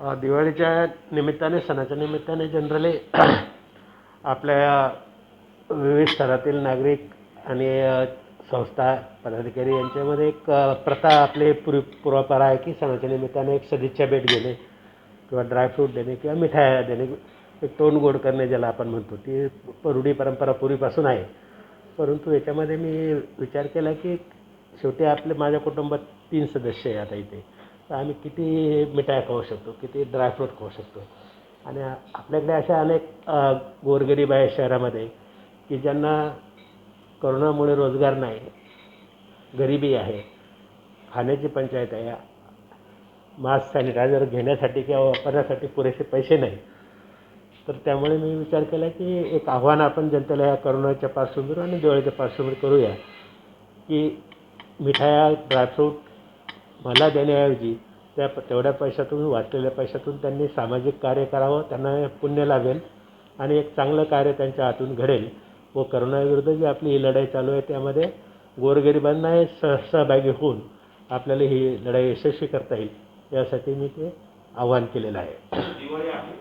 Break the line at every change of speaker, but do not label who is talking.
दिवाळीच्या निमित्ताने सणाच्या निमित्ताने जनरली आपल्या विविध स्तरातील नागरिक आणि संस्था पदाधिकारी यांच्यामध्ये एक प्रथा आपली पूर्वी पूर्वापार आहे की सणाच्या निमित्ताने एक सदिच्छा भेट घेणे किंवा ड्रायफ्रूट देणे किंवा मिठाया देणे एक तोंड गोड करणे ज्याला आपण म्हणतो. ती रूढी परंपरा पूर्वीपासून आहे. परंतु याच्यामध्ये मी विचार केला की शेवटी आपले माझ्या कुटुंबात तीन सदस्य आहे आता इथे. तर आम्ही किती मिठाया खाऊ शकतो किती ड्रायफ्रूट खाऊ शकतो. आणि आपल्याकडे अशा अनेक गोरगरीब आहे शहरामध्ये की ज्यांना करोनामुळे रोजगार नाही गरिबी आहे खाण्याची पंचायत आहे मास्क सॅनिटायझर घेण्यासाठी किंवा वापरण्यासाठी पुरेसे पैसे नाही. तर त्यामुळे मी विचार केला की एक आव्हान आपण जनतेला या करोनाच्या पार्श्वभूमीवर आणि दिवाळीच्या पार्श्वभूमीवर करूया की मिठाया ड्रायफ्रूट मला देण्याऐवजी त्या तेवढ्या पैशातून वाचलेल्या पैशातून त्यांनी सामाजिक कार्य करावं त्यांना पुण्य लाभेल आणि एक चांगलं कार्य त्यांच्या हातून घडेल. व करोनाविरुद्ध जी आपली ही लढाई चालू आहे त्यामध्ये गोरगरिबांनाही सह सहभागी होऊन आपल्याला ही लढाई यशस्वी करता येईल यासाठी मी ते आव्हान केलेलं आहे.